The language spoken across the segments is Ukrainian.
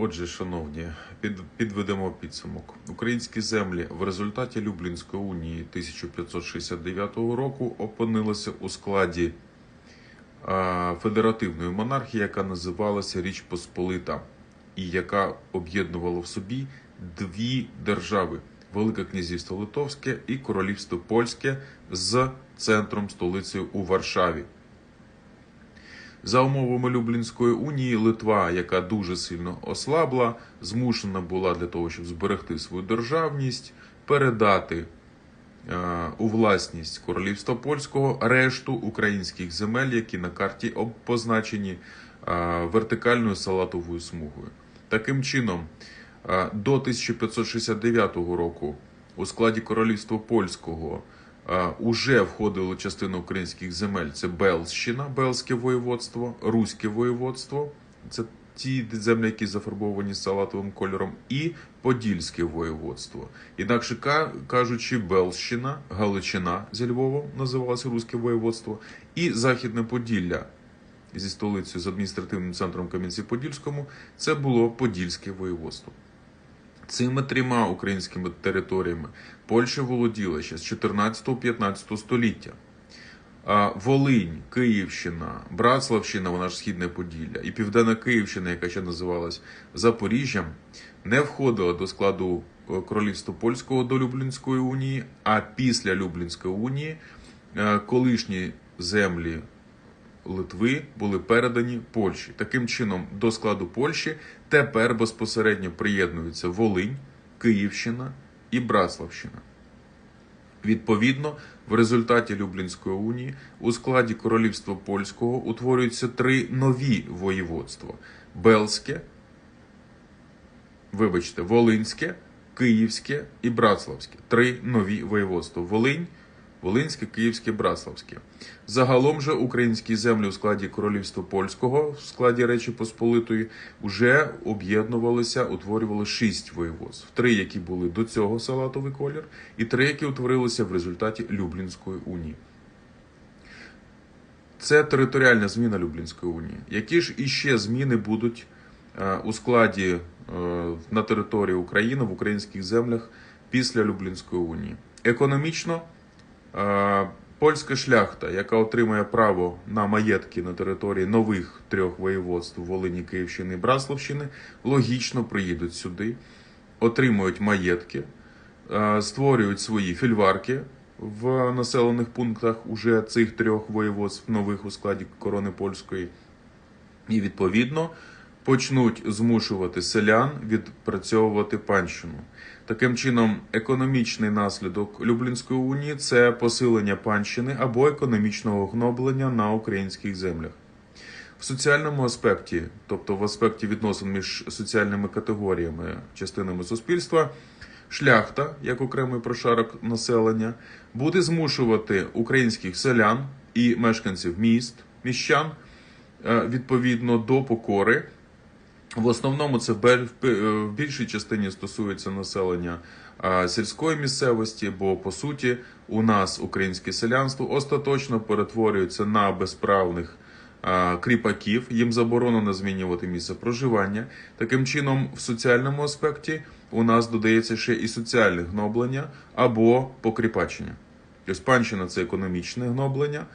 Отже, шановні, під, підведемо підсумок. Українські землі в результаті Люблінської унії 1569 року опинилися у складі а, федеративної монархії, яка називалася Річ Посполита, і яка об'єднувала в собі дві держави: Велике князівство Литовське і Королівство Польське з центром столицею у Варшаві. За умовами Люблінської унії, Литва, яка дуже сильно ослабла, змушена була для того, щоб зберегти свою державність, передати е, у власність королівства польського решту українських земель, які на карті позначені е, вертикальною салатовою смугою. Таким чином, е, до 1569 року у складі королівства польського уже входило частина українських земель. Це Белщина, Белське воєводство, Руське воєводство. Це ті землі, які зафарбовані салатовим кольором, і Подільське воєводство. Інакше кажучи, Белщина, Галичина зі Львовом називалося Руське воєводство, і Західне Поділля зі столицею з адміністративним центром Кам'янці-Подільському це було Подільське воєводство. Цими трьома українськими територіями Польща володіла ще з 14-15 століття. Волинь, Київщина, Братславщина, вона ж Східне Поділля, і Південна Київщина, яка ще називалась Запоріжжям, не входила до складу е, Королівства Польського до Люблінської унії, а після Люблінської унії е, колишні землі Литви були передані Польщі. Таким чином, до складу Польщі тепер безпосередньо приєднуються Волинь, Київщина і Братславщина. Відповідно, в результаті Люблінської унії у складі Королівства Польського утворюються три нові воєводства: Белське, вибачте, Волинське, Київське і Братславське. Три нові воєводства: Волинь, Волинське, Київське, Братславське. Загалом же українські землі у складі Королівства Польського, в складі Речі Посполитої, вже об'єднувалися, утворювали шість воєводств. Три, які були до цього салатовий колір, і три, які утворилися в результаті Люблінської унії. Це територіальна зміна Люблінської унії. Які ж іще зміни будуть е, у складі е, на території України в українських землях після Люблінської унії? Економічно польська шляхта, яка отримує право на маєтки на території нових трьох воєводств Волині, Київщини і Браславщини, логічно приїдуть сюди, отримують маєтки, е, створюють свої фільварки в населених пунктах уже цих трьох воєводств нових у складі корони польської, і відповідно почнуть змушувати селян відпрацьовувати панщину. Таким чином, економічний наслідок Люблінської унії це посилення панщини або економічного гноблення на українських землях. В соціальному аспекті, тобто в аспекті відносин між соціальними категоріями, частинами суспільства, шляхта, як окремий прошарок населення, буде змушувати українських селян і мешканців міст, міщан е, відповідно до покори. В основному це е, в більшій частині стосується населення сільської місцевості, бо по суті у нас українське селянство остаточно перетворюється на безправних кріпаків. Їм заборонено змінювати місце проживання. Таким чином, в соціальному аспекті у нас додається ще і соціальне гноблення або покріпачення. Тобто це економічне гноблення,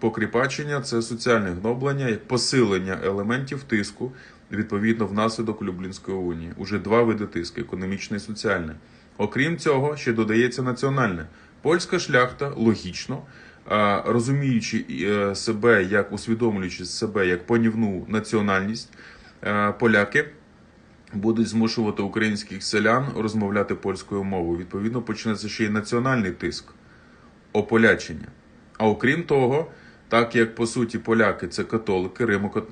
покріпачення це соціальне гноблення, посилення елементів тиску відповідно внаслідок Люблінської унії. Уже два види тиску економічне і соціальне. Окрім цього, ще додається національне. Польська шляхта логічно, е, розуміючи е, себе як усвідомлюючи себе як панівну національність, е, поляки будуть змушувати українських селян розмовляти польською мовою. Відповідно, почнеться ще й національний тиск, ополячення. А окрім того, так як по суті поляки це католики, римо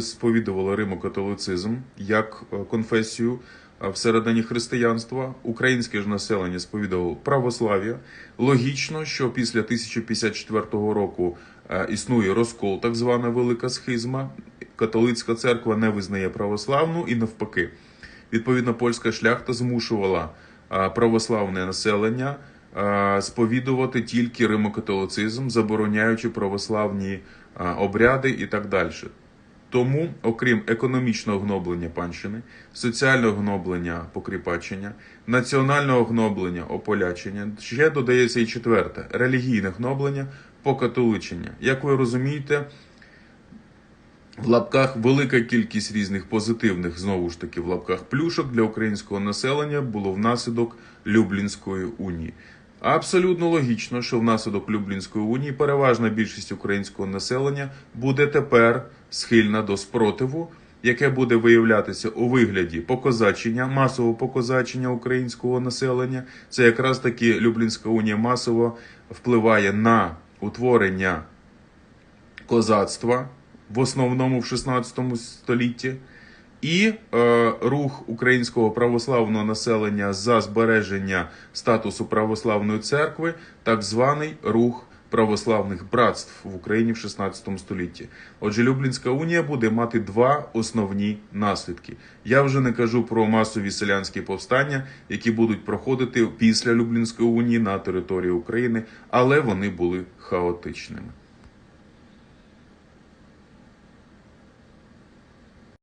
сповідували римокатолицизм як е, конфесію е, всередині християнства, українське ж населення сповідувало православ'я. Логічно, що після 1054 року е, існує розкол, так звана велика схизма. Католицька церква не визнає православну і навпаки. Відповідно, польська шляхта змушувала православне населення сповідувати тільки римокатолицизм, забороняючи православні обряди і так далі. Тому, окрім економічного гноблення панщини, соціального гноблення покріпачення, національного гноблення ополячення, ще додається і четверте релігійне гноблення покатоличення. Як ви розумієте, в лапках велика кількість різних позитивних, знову ж таки, в лапках плюшок для українського населення було внаслідок Люблінської унії. Абсолютно логічно, що внаслідок Люблінської унії переважна більшість українського населення буде тепер схильна до спротиву, яке буде виявлятися у вигляді покозачення, масового покозачення українського населення. Це якраз таки Люблінська унія масово впливає на утворення козацтва, в основному в 16 столітті, і е, рух українського православного населення за збереження статусу православної церкви, так званий рух православних братств в Україні в 16 столітті. Отже, Люблінська унія буде мати два основні наслідки. Я вже не кажу про масові селянські повстання, які будуть проходити після Люблінської унії на території України, але вони були хаотичними.